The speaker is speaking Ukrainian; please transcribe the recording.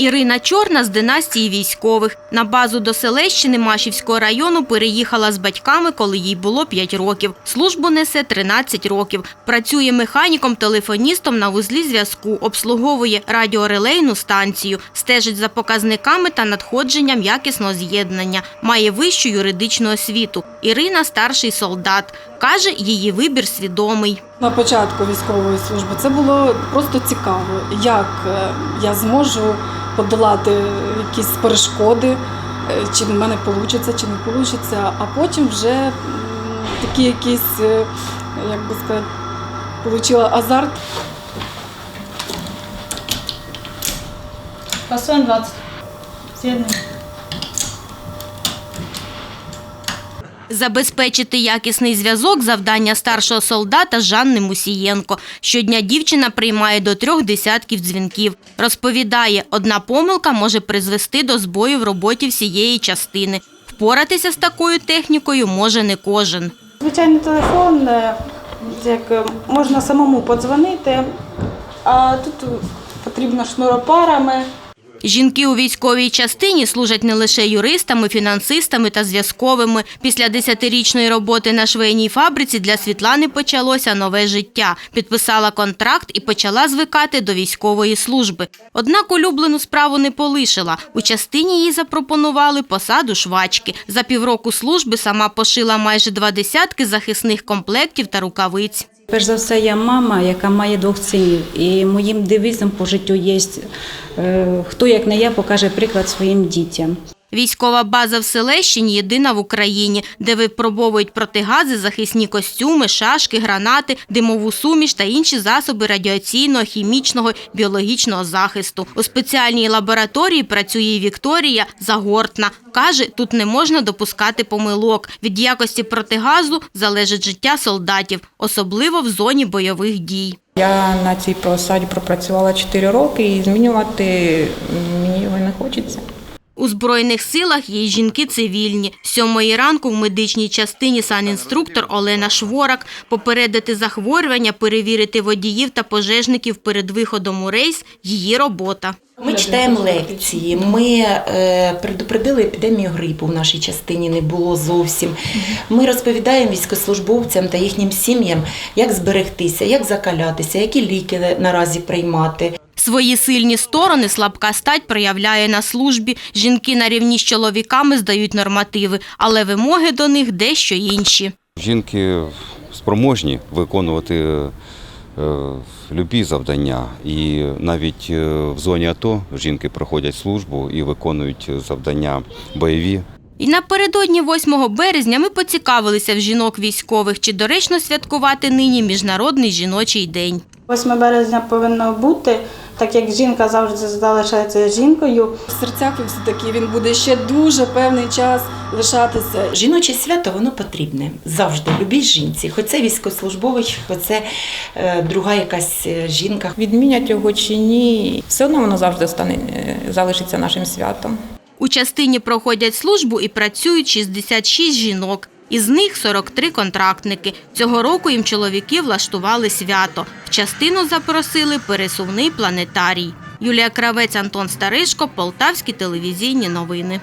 Ірина Чорна з династії військових. На базу до Селещини Машівського району переїхала з батьками, коли їй було 5 років. Службу несе 13 років. Працює механіком-телефоністом на вузлі зв'язку, обслуговує радіорелейну станцію, стежить за показниками та надходженням якісного з'єднання. Має вищу юридичну освіту. Ірина старший солдат. Каже, її вибір свідомий. На початку військової служби це було просто цікаво, як е, я зможу подолати якісь перешкоди, е, чи в мене вийде, чи не вийде. А потім вже такі якісь, е, як би сказати, отримала азарт. Фасон 20. З'єднуй. Забезпечити якісний зв'язок – завдання старшого солдата Жанни Мусієнко. Щодня дівчина приймає до трьох десятків дзвінків. Розповідає, одна помилка може призвести до збою в роботі всієї частини. Впоратися з такою технікою може не кожен. Звичайний телефон, е, як е, можна самому подзвонити, а тут потрібно шнуропарами. Жінки у військовій частині служать не лише юристами, фінансистами та зв'язковими. Після десятирічної роботи на швейній фабриці для Світлани почалося нове життя. Підписала контракт і почала звикати до військової служби. Однак улюблену справу не полишила. У частині їй запропонували посаду швачки. За півроку служби сама пошила майже два десятки захисних комплектів та рукавиць. Перш за все, я мама, яка має двох синів, і моїм девізом по життю є е, хто як не я покаже приклад своїм дітям. Військова база в Селещині єдина в Україні, де випробовують протигази, захисні костюми, шашки, гранати, димову суміш та інші засоби радіаційного, хімічного, біологічного захисту. У спеціальній лабораторії працює Вікторія Загортна. Каже, тут не можна допускати помилок. Від якості протигазу залежить життя солдатів, особливо в зоні бойових дій. Я на цій посаді пропрацювала 4 роки і змінювати мені його не хочеться. У Збройних силах є й жінки цивільні. Сьомої ранку в медичній частині санінструктор Олена Шворак попередити захворювання, перевірити водіїв та пожежників перед виходом у рейс – її робота. Ми читаємо лекції. Ми е, предупредили епідемію грипу в нашій частині не було зовсім. Ми розповідаємо військовослужбовцям та їхнім сім'ям, як зберегтися, як закалятися, які ліки наразі приймати. Свої сильні сторони слабка стать проявляє на службі. Жінки на рівні з чоловіками здають нормативи, але вимоги до них дещо інші. Жінки спроможні виконувати е, любі завдання. І навіть е, в зоні АТО жінки проходять службу і виконують завдання бойові. І напередодні 8 березня ми поцікавилися в жінок військових, чи доречно святкувати нині Міжнародний жіночий день. 8 березня повинно бути, так як жінка завжди залишається жінкою. В серцях все-таки він буде ще дуже певний час лишатися. Жіноче свято воно потрібне завжди, любій жінці. Хоч це військовослужбовець, хоч це е, друга якась е, жінка. Відмінять його чи ні, все одно воно завжди стане, е, залишиться нашим святом. У частині проходять службу і працюють 66 жінок. Із них 43 контрактники. Цього року їм чоловіки влаштували свято. В частину запросили пересувний планетарій. Юлія Кравець, Антон Старишко, Полтавські телевізійні новини.